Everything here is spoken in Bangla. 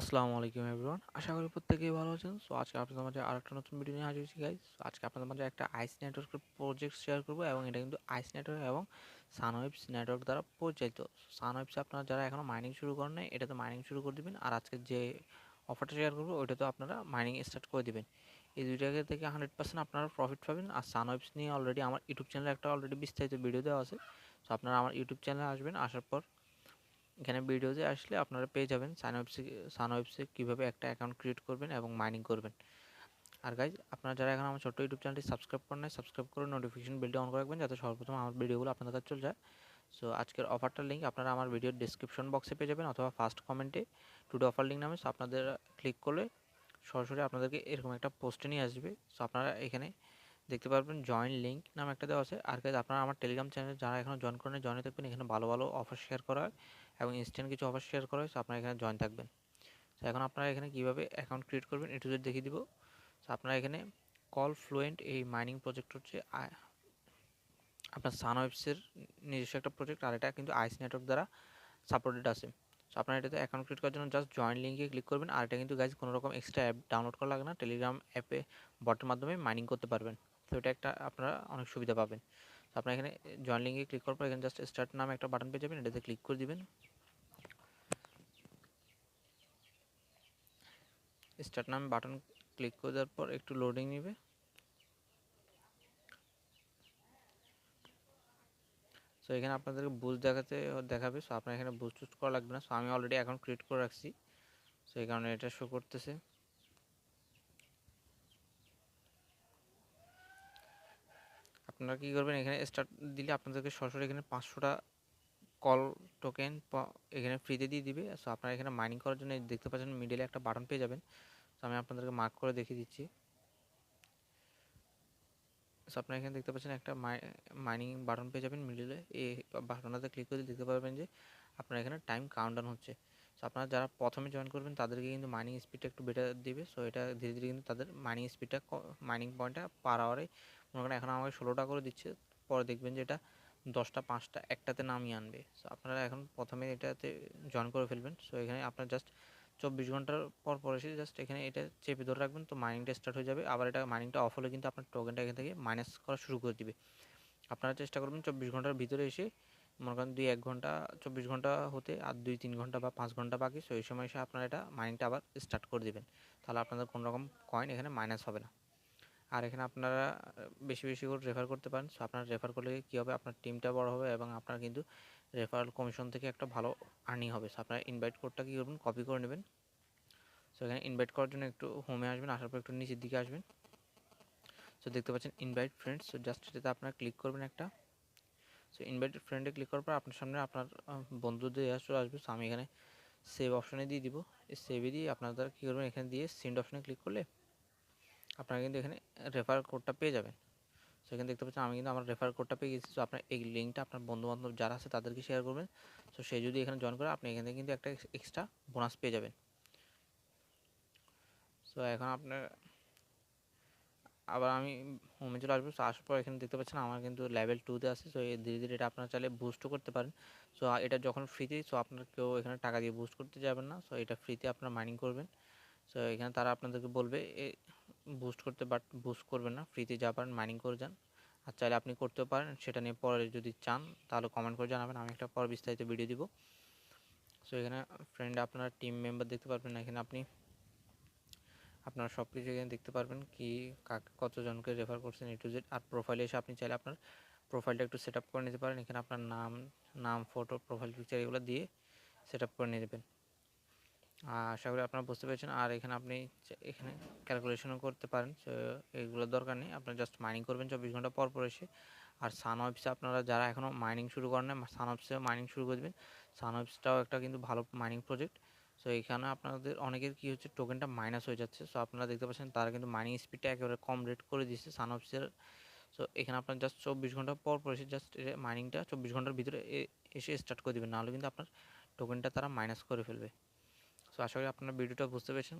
আসসালামু আলাইকুম এভরিওয়ান। আশা করি প্রত্যেকেই ভালো আছেন। সো আজকে আপনাদের মাঝে আরেকটা নতুন ভিডিও নিয়ে হাজির হয়েছি গাইজ আজকে আপনাদের মাঝে একটা আইস নেটওয়ার্কের প্রজেক্ট শেয়ার করব এবং এটা কিন্তু আইস নেটওয়ার্ক এবং সানওয়েবস নেটওয়ার্ক দ্বারা পরিচালিত। সানওয়েবসে আপনারা যারা এখনও মাইনিং শুরু করেন নাই এটা তো মাইনিং শুরু করে দিবেন। আর আজকে যে অফারটা শেয়ার করব, ওইটাতে আপনারা মাইনিং স্টার্ট করে দিবেন। এই দুইটাকে থেকে হান্ড্রেড পার্সেন্ট আপনারা প্রফিট পাবেন। আর সানওয়েবস নিয়ে অলরেডি আমার ইউটিউব চ্যানেলে একটা অলরেডি বিস্তারিত ভিডিও দেওয়া আছে। সো আপনারা আমার ইউটিউব চ্যানেলে আসবেন, আসার পর এখানে ভিডিওতে আসলে আপনারা পেয়ে যাবেন সানওয়েবসে সানওয়েবসে কীভাবে একটা অ্যাকাউন্ট ক্রিয়েট করবেন এবং মাইনিং করবেন। আর গাইজ আপনারা যারা এখন আমার ছোট্ট ইউটিউব চ্যানেলটি সাবস্ক্রাইব করেন নাই সাবস্ক্রাইব করে নোটিফিকেশন বেলটি অন করে রাখবেন, যাতে সর্বপ্রথম আমার ভিডিওগুলো আপনাদের কাছে চলে যায়। সো আজকের অফারটার লিঙ্ক আপনারা আমার ভিডিওর ডিসক্রিপশন বক্সে পেয়ে যাবেন অথবা ফার্স্ট কমেন্টে টুডে অফার লিঙ্ক নামে। সো আপনাদের ক্লিক করলে সরাসরি আপনাদেরকে এরকম একটা পোস্টে নিয়ে আসবে। সো আপনারা এখানে দেখতে পারবেন জয়েন লিঙ্ক নামে একটা দেওয়া আছে। আর কাজ আপনারা আমার টেলিগ্রাম চ্যানেলে যারা এখনও জয়েন করেন জয়েনে থাকবেন। এখানে ভালো ভালো অফার শেয়ার করা হয় এবং ইনস্ট্যান্ট কিছু অফার শেয়ার করা হয় আপনারা এখানে জয়েন থাকবেন। তো এখন আপনারা এখানে কীভাবে অ্যাকাউন্ট ক্রিয়েট করবেন এটু যদি দেখিয়ে দিব। সো আপনারা এখানে কল ফ্লুয়েন্ট এই মাইনিং প্রজেক্ট হচ্ছে আপনার সান ওয়েবসের নিজস্ব একটা প্রজেক্ট আর এটা কিন্তু আইস নেটওয়ার্ক দ্বারা সাপোর্টেড আছে। সো আপনারা এটাতে অ্যাকাউন্ট ক্রিয়েট করার জন্য জাস্ট জয়েন লিঙ্কে ক্লিক করবেন। আর এটা কিন্তু গাইজ কোনো রকম এক্সট্রা অ্যাপ ডাউনলোড করা লাগে না। টেলিগ্রাম অ্যাপে বটের মাধ্যমে মাইনিং করতে পারবেন। তো এটা একটা আপনারা অনেক সুবিধা পাবেন। আপনারা এখানে জয়েন লিঙ্কে ক্লিক করার পর এখানে জাস্ট স্টার্ট নামে একটা বাটন পেয়ে যাবেন, এটাতে ক্লিক করে দিবেন। স্টার্ট নামে বাটন ক্লিক করে দেওয়ার পর একটু লোডিং নেবে। সো এখানে আপনাদেরকে বুস্ট দেখাতে, দেখাবে সো আপনার এখানে বুস্ট টুস্ট করা লাগবে না। সো আমি অলরেডি অ্যাকাউন্ট ক্রিয়েট করে রাখছি। সো এই কারণে এটা শো করতেছে। আপনারা কী করবেন? এখানে স্টার্ট দিলে আপনাদেরকে সরাসরি এখানে পাঁচশোটা কল টোকেন এখানে ফ্রিতে দিয়ে দিবে। সো আপনারা এখানে মাইনিং করার জন্য দেখতে পাচ্ছেন মিডিলে একটা বাটন পেয়ে যাবেন। সো আমি আপনাদেরকে মার্ক করে দেখিয়ে দিচ্ছি। সো আপনারা এখানে দেখতে পাচ্ছেন একটা মাইনিং বাটন পেয়ে যাবেন মিডিলে এই বাটনটাতে ক্লিক করে দেখতে পারবেন যে আপনার এখানে টাইম কাউন্টডাউন হচ্ছে। সো আপনারা যারা প্রথমে জয়েন করবেন, তাদেরকে কিন্তু মাইনিং স্পিডটা একটু বেটার দিবে। সো এটা ধীরে ধীরে কিন্তু তাদের মাইনিং স্পিডটা মাইনিং পয়েন্টটা পার আওয়ারে মনে করেন এখন আমাকে ষোলোটা করে দিচ্ছে, পরে দেখবেন যে এটা দশটা, পাঁচটা, একটাতে নামিয়ে আনবে। সো আপনারা এখন প্রথমে এটাতে জয়েন করে ফেলবেন। সো এখানে আপনার জাস্ট চব্বিশ ঘণ্টার পর পর এসে জাস্ট এখানে এটা চেপে ধরে রাখবেন, তো মাইনিংটা স্টার্ট হয়ে যাবে। আবার এটা মাইনিংটা অফ হলে কিন্তু আপনার টোকেনটা এখান থেকে মাইনাস করা শুরু করে দিবে। আপনারা চেষ্টা করবেন চব্বিশ ঘণ্টার ভিতরে এসে মনে করেন দুই এক ঘণ্টা, চব্বিশ ঘণ্টা হতে আর দুই তিন ঘণ্টা বা পাঁচ ঘণ্টা বাকি সো এই সময় এসে আপনারা এটা মাইনিংটা আবার স্টার্ট করে দেবেন। তাহলে আপনাদের কোনো রকম কয়েন এখানে মাইনাস হবে না। আর এখানে আপনারা বেশি বেশি করে রেফার করতে পারেন। সো আপনারা রেফার করলে কী হবে? আপনার টিমটা বড় হবে এবং আপনার কিন্তু রেফারেল কমিশন থেকে একটা ভালো আর্নিং হবে। সো আপনারা ইনভাইট কোডটা কী করবেন? কপি করে নেবেন। সো এখানে ইনভাইট করার জন্য একটু হোমে আসবেন, আসার পর একটু নিচের দিকে আসবেন। সো দেখতে পাচ্ছেন ইনভাইট ফ্রেন্ডস সো জাস্ট এটাতে আপনারা ক্লিক করবেন একটা। সো ইনভাইট ফ্রেন্ডে ক্লিক করার পর আপনার সামনে আপনার বন্ধুদের চলে আসবে। সো আমি এখানে সেভ অপশনে দিয়ে দিব। সেভে দিয়ে আপনারা কী করবেন? এখানে দিয়ে সেন্ড অপশনে ক্লিক করলে আপনারা কিন্তু এখানে রেফার কোডটা পেয়ে যাবেন। সো এখানে দেখতে পাচ্ছেন, আমি কিন্তু আমার রেফার কোডটা পেয়ে গেছি। সো আপনার এই লিঙ্কটা আপনার বন্ধুবান্ধব যারা আছে তাদেরকে শেয়ার করবেন। সো সে যদি এখানে জয়েন করে, আপনি এখানে কিন্তু একটা এক্সট্রা বোনাস পেয়ে যাবেন। সো এখন আপনার আবার আমি হোমে চলে আসব আসার পর এখানে দেখতে পাচ্ছেন আমার কিন্তু লেভেল টুতে আছে সো ধীরে ধীরে এটা আপনারা চাইলে বুস্টও করতে পারেন। সো এটা যখন ফ্রিতে সো আপনার কেউ এখানে টাকা দিয়ে বুস্ট করতে যাবেন না সো এটা ফ্রিতে আপনারা মাইনিং করবেন। সো এখানে তারা আপনাদেরকে বলবে বুস্ট করতে বাট বুস্ট করবেন না ফ্রিতে যা পারেন মাইনিং করে যান। আর চাইলে আপনি করতেও পারেন, সেটা নিয়ে পরে যদি চান, তাহলে কমেন্ট করে জানাবেন, আমি একটা পরে বিস্তারিত ভিডিও দিব। সো এখানে ফ্রেন্ড আপনার টিম মেম্বার দেখতে পারবেন এখানে আপনি আপনার সব কিছু এখানে দেখতে পারবেন কি, কাকে কতজনকে রেফার করছেন এ টু জেড আর প্রোফাইলে এসে আপনি চাইলে আপনার প্রোফাইলটা একটু সেট করে নিতে পারেন। এখানে আপনার নাম নাম ফটো প্রোফাইল পিকচার এগুলো দিয়ে সেট করে নিয়ে নেবেন। আশা করি আপনারা বুঝতে পেরেছেন। আর এখানে আপনি এখানে ক্যালকুলেশনও করতে পারেন। এগুলোর দরকার নেই। আপনারা জাস্ট মাইনিং করবেন চব্বিশ ঘণ্টা পর পর এসে। আর সান ওয়েবসে আপনারা যারা এখনও মাইনিং শুরু করেন না সান ওয়েবসেও মাইনিং শুরু করে দেবেন। সান ওয়েবসটাও একটা কিন্তু ভালো মাইনিং প্রজেক্ট সো এখানে আপনাদের অনেকের কি হচ্ছে টোকেনটা মাইনাস হয়ে যাচ্ছে। সো আপনারা দেখতে পাচ্ছেন তারা কিন্তু মাইনিং স্পিডটা একেবারে কম রেট করে দিচ্ছে সান ওয়েবসের সো এখানে আপনার জাস্ট চব্বিশ ঘণ্টা পর পর এসে জাস্ট মাইনিংটা চব্বিশ ঘণ্টার ভিতরে এসে স্টার্ট করে দেবেন। নাহলে কিন্তু আপনার টোকেনটা তারা মাইনাস করে ফেলবে। সো আশা করি আপনার ভিডিওটা বুঝতে পেরেছেন।